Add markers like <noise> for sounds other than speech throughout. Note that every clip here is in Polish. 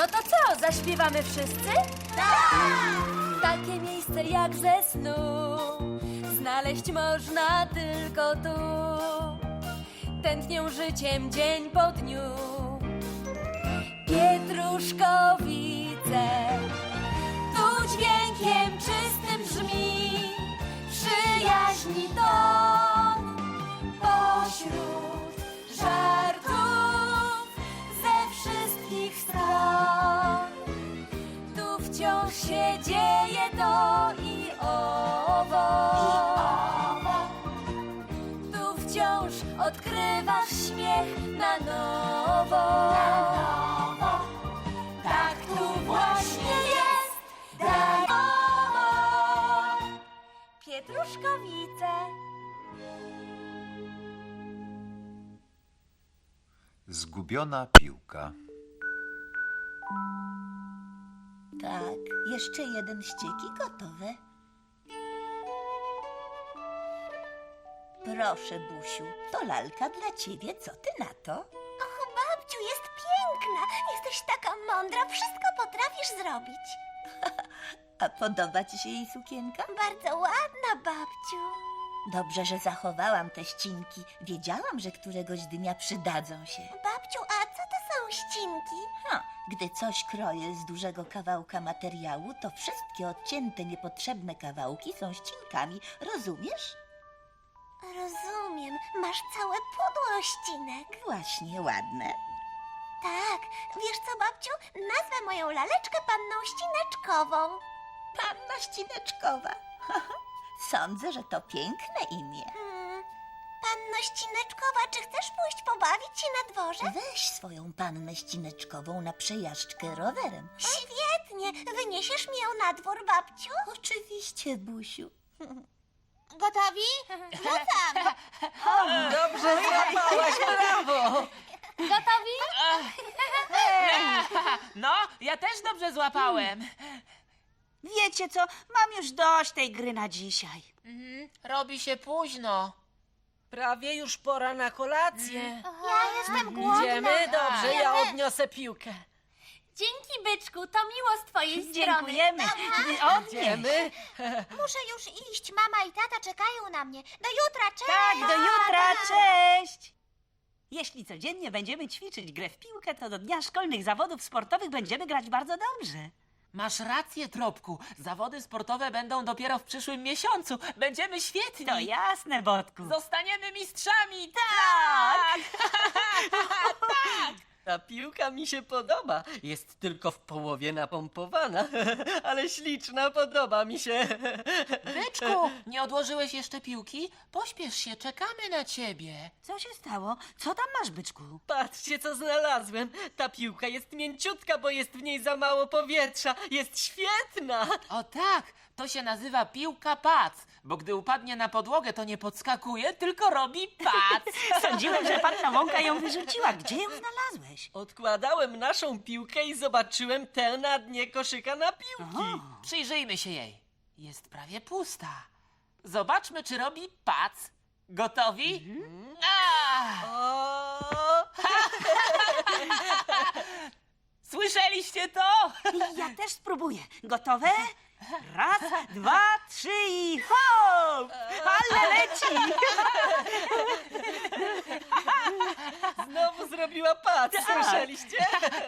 No to co, zaśpiewamy wszyscy? Takie miejsce jak ze snu. Znaleźć można tylko tu. Tętnią życiem dzień po dniu. Pietruszkowice Tu dźwiękiem czystym brzmi Przyjaźni dom Pośród żartów Zgubiona piłka. Tak, jeszcze jeden ściek i gotowe. Proszę, Busiu, to lalka dla ciebie. Co ty na to? Och, babciu, jest piękna. Jesteś taka mądra, wszystko potrafisz zrobić. <laughs> A podoba ci się jej sukienka? Bardzo ładna, babciu. Dobrze, że zachowałam te ścinki. Wiedziałam, że któregoś dnia przydadzą się. Babciu, a co to są ścinki? Ha, gdy coś kroję z dużego kawałka materiału, to wszystkie odcięte, niepotrzebne kawałki są ścinkami. Rozumiesz? Rozumiem, masz całe pudło ścinek. Właśnie, ładne. Tak, wiesz co, babciu? Nazwę moją laleczkę panną ścineczkową. Panna Ścineczkowa. <laughs> Sądzę, że to piękne imię. Hmm, panno ścineczkowa, czy chcesz pójść pobawić się na dworze? Weź swoją pannę Ścineczkową na przejażdżkę rowerem. Świetnie, wyniesiesz mi ją na dwór, babciu? Oczywiście, Busiu. Gotowi? Rzucam! <laughs> Dobrze złapałaś, brawo! Gotowi? No, ja też dobrze złapałem. Wiecie co, mam już dość tej gry na dzisiaj. Robi się późno. Prawie już pora na kolację. Ja jestem głodna. Idziemy? Dobrze, ja odniosę piłkę. Dzięki, byczku, to miło z twojej Dziękujemy. Odnieś. Idziemy? <laughs> Muszę już iść. Mama i tata czekają na mnie. Do jutra, cześć! Tak, do jutra, cześć! Jeśli codziennie będziemy ćwiczyć grę w piłkę, to do dnia szkolnych zawodów sportowych będziemy grać bardzo dobrze. Masz rację, Tropku. Zawody sportowe będą dopiero w przyszłym miesiącu. Będziemy świetni. To jasne, Botku. Zostaniemy mistrzami. Tak! <laughs> <laughs> Ta piłka mi się podoba. Jest tylko w połowie napompowana, <laughs> ale śliczna, podoba mi się. <laughs> Byczku, nie odłożyłeś jeszcze piłki? Pośpiesz się, czekamy na ciebie. Co się stało? Co tam masz, byczku? Patrzcie, co znalazłem. Ta piłka jest mięciutka, bo jest w niej za mało powietrza. Jest świetna. O tak, to się nazywa piłka pac, bo gdy upadnie na podłogę, to nie podskakuje, tylko robi pac. <laughs> Sądziłem, że panna Wąka ją wyrzuciła. Gdzie ją znalazłeś? Odkładałem naszą piłkę i zobaczyłem tę na dnie koszyka na piłki. Przyjrzyjmy się jej. Jest prawie pusta. Zobaczmy, czy robi pac. Gotowi? A! O, <laughs> Słyszeliście to? Ja też spróbuję. Gotowe? Raz, dwa, trzy i hop! Ale leci! znowu zrobiła pac, słyszeliście?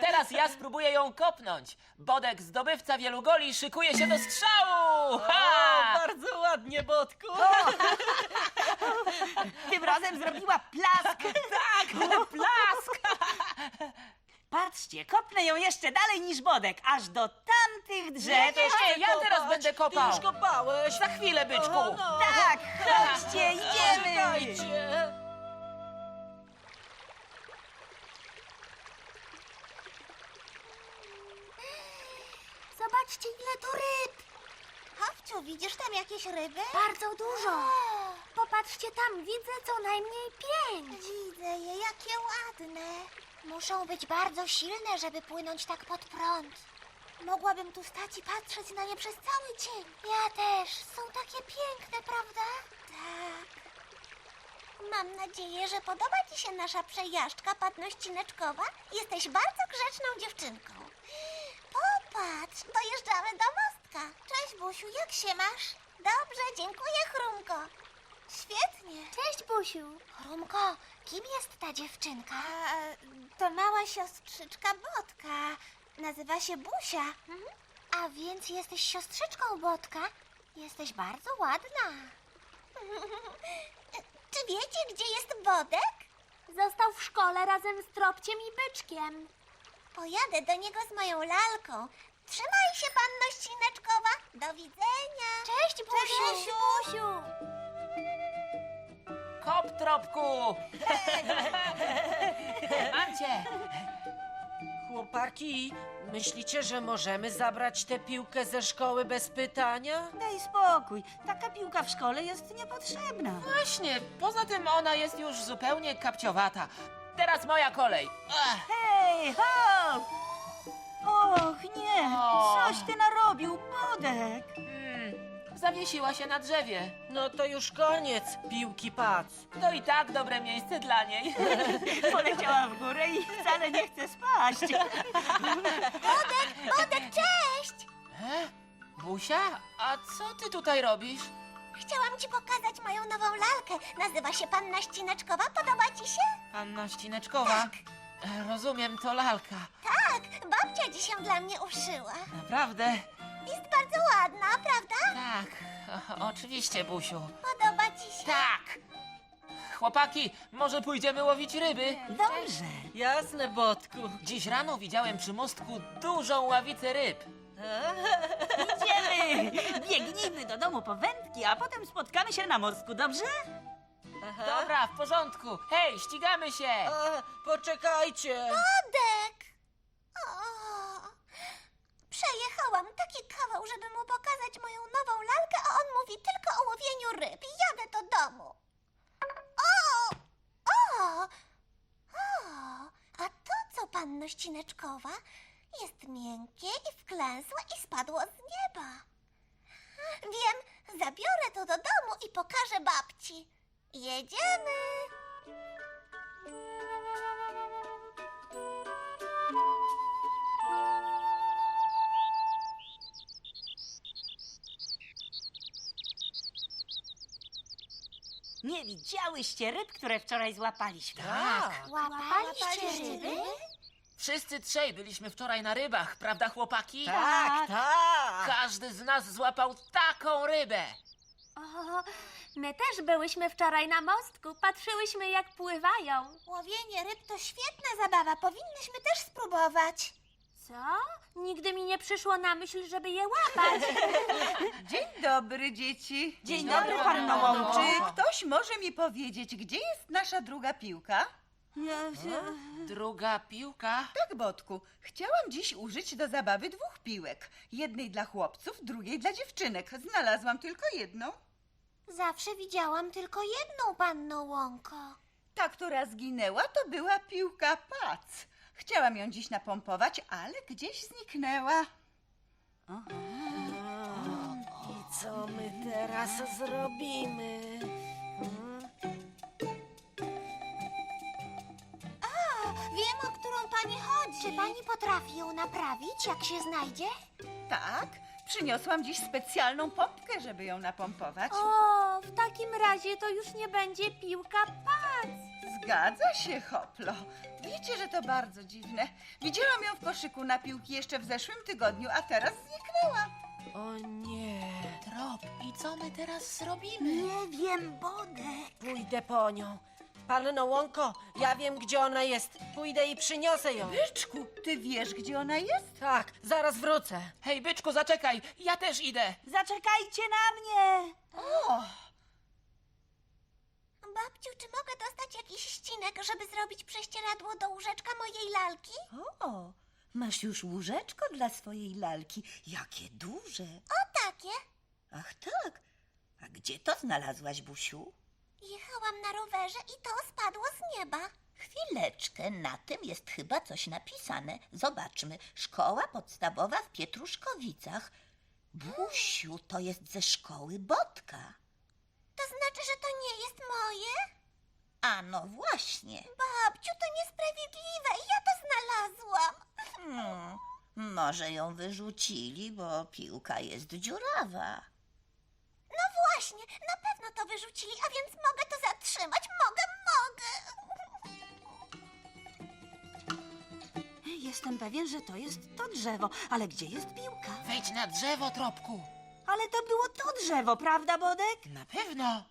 Teraz ja spróbuję ją kopnąć. Bodek, zdobywca wielu goli, szykuje się do strzału! O, Ha! bardzo ładnie, Botku. Tym razem zrobiła plask. Tak, blask! Patrzcie, kopnę ją jeszcze dalej niż Bodek, aż do tamtych drzew. Nie, nie, ja teraz będę Ty kopał. już kopałeś. Za chwilę, byczku. O, no. Tak, chodźcie, <laughs> idziemy. Czekajcie. Zobaczcie, ile tu ryb. Hawciu, widzisz tam jakieś ryby? Bardzo dużo. Popatrzcie tam, widzę co najmniej pięć. Widzę je, jakie ładne. Muszą być bardzo silne, żeby płynąć tak pod prąd. Mogłabym tu stać i patrzeć na nie przez cały dzień. Ja też. Są takie piękne, prawda? Tak. Mam nadzieję, że podoba Ci się nasza przejażdżka padnościneczkowa. Jesteś bardzo grzeczną dziewczynką. Popatrz, dojeżdżamy do mostka. Cześć, Busiu, jak się masz? Dobrze, dziękuję, Chrumko. Świetnie. Cześć, Busiu. Chrumko, kim jest ta dziewczynka? A, to mała siostrzyczka Botka. Nazywa się Busia. A więc jesteś siostrzyczką Botka? Jesteś bardzo ładna. <laughs> Czy wiecie, gdzie jest Bodek? Został w szkole razem z Tropciem i Byczkiem. Pojadę do niego z moją lalką. Trzymaj się, panno Ścineczkowa. Do widzenia. Cześć, Busiu. Busiu! Hop, tropku! Mam <laughs> cię! Chłopaki, myślicie, że możemy zabrać tę piłkę ze szkoły bez pytania? Daj spokój, taka piłka w szkole jest niepotrzebna. Właśnie, poza tym ona jest już zupełnie kapciowata. Teraz moja kolej. Ech, Hej, hop! Och, nie, coś ty narobił, Bodek. Zawiesiła się na drzewie. No to już koniec piłki pac. To i tak dobre miejsce dla niej. <laughs> Poleciała w górę i wcale nie chce spaść. Bodek, cześć. E? Busia, a co ty tutaj robisz? Chciałam ci pokazać moją nową lalkę. Nazywa się Panna Ścineczkowa. Podoba ci się? Panna Ścineczkowa. E, Rozumiem, to lalka. Tak, babcia dziś ją dla mnie uszyła. Naprawdę? Jest bardzo ładna, prawda? Tak, o, <laughs> oczywiście, Busiu. Podoba ci się? Tak! Chłopaki, może pójdziemy łowić ryby? Dobrze. Jasne, Botku. Dziś rano widziałem przy mostku dużą ławicę ryb. Idziemy. Biegnijmy do domu po wędki, a potem spotkamy się na mostku, dobrze? Dobra, w porządku. Hej, ścigamy się! A, poczekajcie. Bodek! Przejechałam taki kawał, żeby mu pokazać moją nową lalkę, a on mówi tylko o łowieniu ryb. Jadę do domu. O! O! O! A to co, panno Ścineczkowa? Jest miękkie i wklęsłe i spadło z nieba. Wiem, zabiorę to do domu i pokażę babci. Jedziemy! Nie widziałyście ryb, które wczoraj złapaliśmy. Tak. Łapaliście ryby? Wszyscy trzej byliśmy wczoraj na rybach, prawda, chłopaki? Tak, tak. Każdy z nas złapał taką rybę. O, my też byłyśmy wczoraj na mostku, patrzyłyśmy jak pływają. Łowienie ryb to świetna zabawa. Powinnyśmy też spróbować. Co? Nigdy mi nie przyszło na myśl, żeby je łapać. <laughs> Dzień dobry, dzieci. Dzień dobry, dobry, panno panno Łąko. Czy ktoś może mi powiedzieć, gdzie jest nasza druga piłka? Druga piłka. Tak, Botku. Chciałam dziś użyć do zabawy dwóch piłek. Jednej dla chłopców, drugiej dla dziewczynek. Znalazłam tylko jedną. Zawsze widziałam tylko jedną panną łąko. Ta, która zginęła, to była piłka pac. Chciałam ją dziś napompować, ale gdzieś zniknęła. I co my teraz zrobimy? Wiem, o którą pani chodzi. Czy pani potrafi ją naprawić, jak się znajdzie? Tak, przyniosłam dziś specjalną pompkę, żeby ją napompować. O, w takim razie to już nie będzie piłka pac. Zgadza się, Hoplo. Wiecie, że to bardzo dziwne. Widziałam ją w koszyku na piłki jeszcze w zeszłym tygodniu, a teraz zniknęła. O nie. Trop, i co my teraz zrobimy? Nie wiem, Bodek. Pójdę po nią. Panno Łąko, ja wiem, gdzie ona jest. Pójdę i przyniosę ją. Byczku, ty wiesz, gdzie ona jest? Tak, zaraz wrócę. Hej, byczku, zaczekaj, ja też idę. Zaczekajcie na mnie. O, Babciu, czy mogę dostać jakiś ścinek, żeby zrobić prześcieradło do łóżeczka mojej lalki? O, masz już łóżeczko dla swojej lalki. Jakie duże. O takie. Ach tak. A gdzie to znalazłaś, Busiu? Jechałam na rowerze i to spadło z nieba. Chwileczkę, na tym jest chyba coś napisane. Zobaczmy. Szkoła podstawowa w Pietruszkowicach. Busiu, to jest ze szkoły Botka. To znaczy, że to nie jest moje? A no właśnie. Babciu, to niesprawiedliwe. Ja to znalazłam. Hmm, Może ją wyrzucili, bo piłka jest dziurawa. No właśnie, na pewno to wyrzucili, a więc mogę to zatrzymać. Mogę, mogę. Jestem pewien, że to jest to drzewo, ale gdzie jest piłka? Wejdź na drzewo, Tropku. Ale to było to drzewo, prawda, Bodek? Na pewno.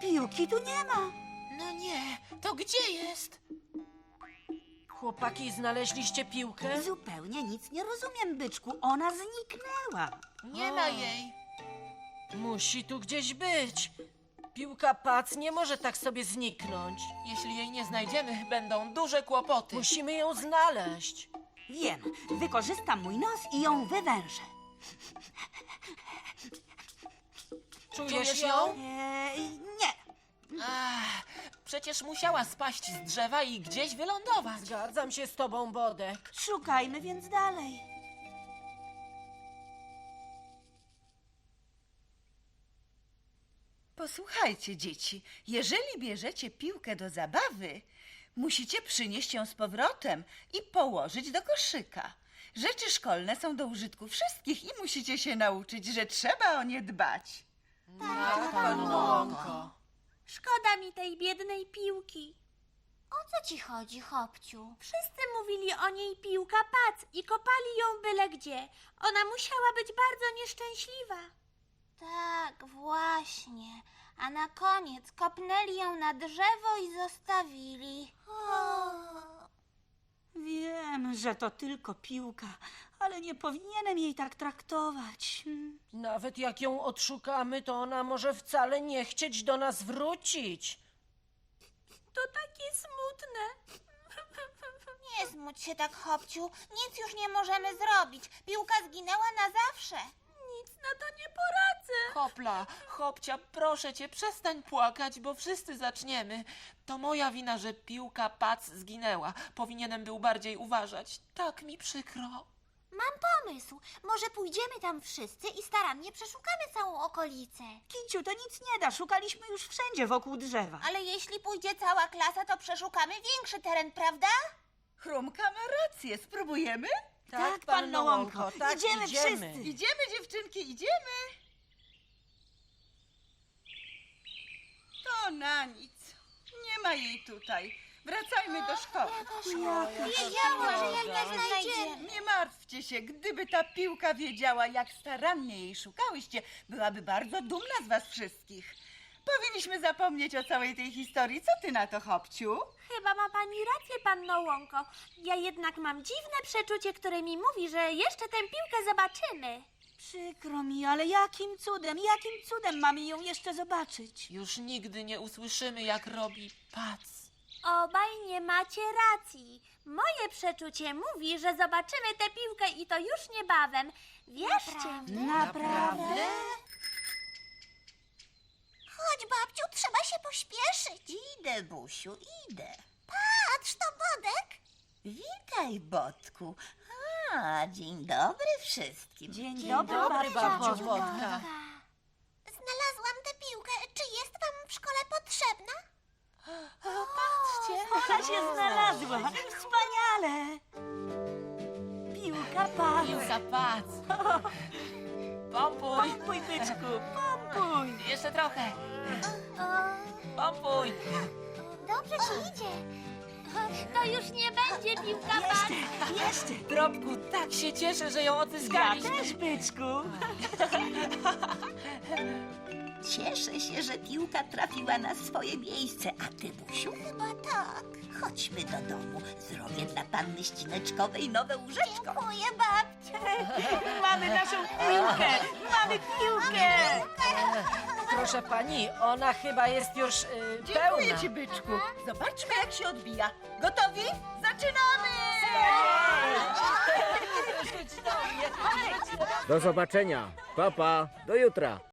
Piłki tu nie ma. No nie, to gdzie jest? Chłopaki, znaleźliście piłkę? Zupełnie nic nie rozumiem, byczku. Ona zniknęła. Nie ma jej. Musi tu gdzieś być. Piłka pac nie może tak sobie zniknąć. Jeśli jej nie znajdziemy, będą duże kłopoty. Musimy ją znaleźć. Wiem, wykorzystam mój nos i ją wywężę. Czujesz ją? Eee, nie. Ach, przecież musiała spaść z drzewa i gdzieś wylądować. Zgadzam się z tobą, Bodek. Szukajmy więc dalej. Posłuchajcie, dzieci, jeżeli bierzecie piłkę do zabawy, musicie przynieść ją z powrotem i położyć do koszyka. Rzeczy szkolne są do użytku wszystkich i musicie się nauczyć, że trzeba o nie dbać. Tak. Szkoda mi tej biednej piłki. O co ci chodzi, Hopciu? Wszyscy mówili o niej piłka pac i kopali ją byle gdzie. Ona musiała być bardzo nieszczęśliwa. Tak, właśnie. A na koniec kopnęli ją na drzewo i zostawili. Wiem, że to tylko piłka, ale nie powinienem jej tak traktować. Hmm. Nawet jak ją odszukamy, to ona może wcale nie chcieć do nas wrócić. To takie smutne. <laughs> Nie smuć się tak, Hopciu. Nic już nie możemy zrobić. Piłka zginęła na zawsze. Nic na to nie poradzę. Hopla, Hopcia, proszę cię, przestań płakać, bo wszyscy zaczniemy. To moja wina, że piłka pac zginęła. Powinienem był bardziej uważać. Tak mi przykro. Mam pomysł. Może pójdziemy tam wszyscy i starannie przeszukamy całą okolicę. Kiciu, to nic nie da. Szukaliśmy już wszędzie wokół drzewa. Ale jeśli pójdzie cała klasa, to przeszukamy większy teren, prawda? Chrumka ma rację, spróbujemy? Tak, panno Łąko, tak, idziemy idziemy. wszyscy. Idziemy, dziewczynki, idziemy. To na nic. Nie ma jej tutaj. Wracajmy do szkoły. Wiedziałam, że jej nie znajdziemy. Nie martwcie się, gdyby ta piłka wiedziała, jak starannie jej szukałyście, byłaby bardzo dumna z was wszystkich. Powinniśmy zapomnieć o całej tej historii. Co ty na to, Hopciu? Chyba ma pani rację, panno Łąko. Ja jednak mam dziwne przeczucie, które mi mówi, że jeszcze tę piłkę zobaczymy. Przykro mi, ale jakim cudem, jakim cudem mamy ją jeszcze zobaczyć? Już nigdy nie usłyszymy, jak robi pac. Obaj nie macie racji. Moje przeczucie mówi, że zobaczymy tę piłkę i to już niebawem. Wierzcie mi. Naprawdę? Chodź, babciu, trzeba się pośpieszyć. Idę, Busiu, idę. Patrz, to Bodek. Witaj, Botku. A, dzień dobry wszystkim. Dzień, Dzień dobry, dobry, babciu. Znalazłam tę piłkę. Czy jest wam w szkole potrzebna? Ona się znalazła. Wspaniale. Piłka padła. Piłka pac. <laughs> Pompuj. Pompuj, byczku, pompuj. Jeszcze trochę. Pompuj. Dobrze ci idzie. To już nie będzie piłka Jeszcze, jeszcze. Tropku, tak się cieszę, że ją Ja odzyskaliśmy. też, byczku. <laughs> Cieszę się, że piłka trafiła na swoje miejsce, a ty, Busiu? Chyba tak. Chodźmy do domu. Zrobię dla panny ścineczkowej nowe łóżeczko. Dziękuję, babciu. <laughs> Mamy naszą piłkę. Mamy piłkę. Proszę pani, ona chyba jest już y, Dziękuję pełna. ci, byczku. Zobaczmy, jak się odbija. Gotowi? Zaczynamy! Do zobaczenia. Papa, do jutra.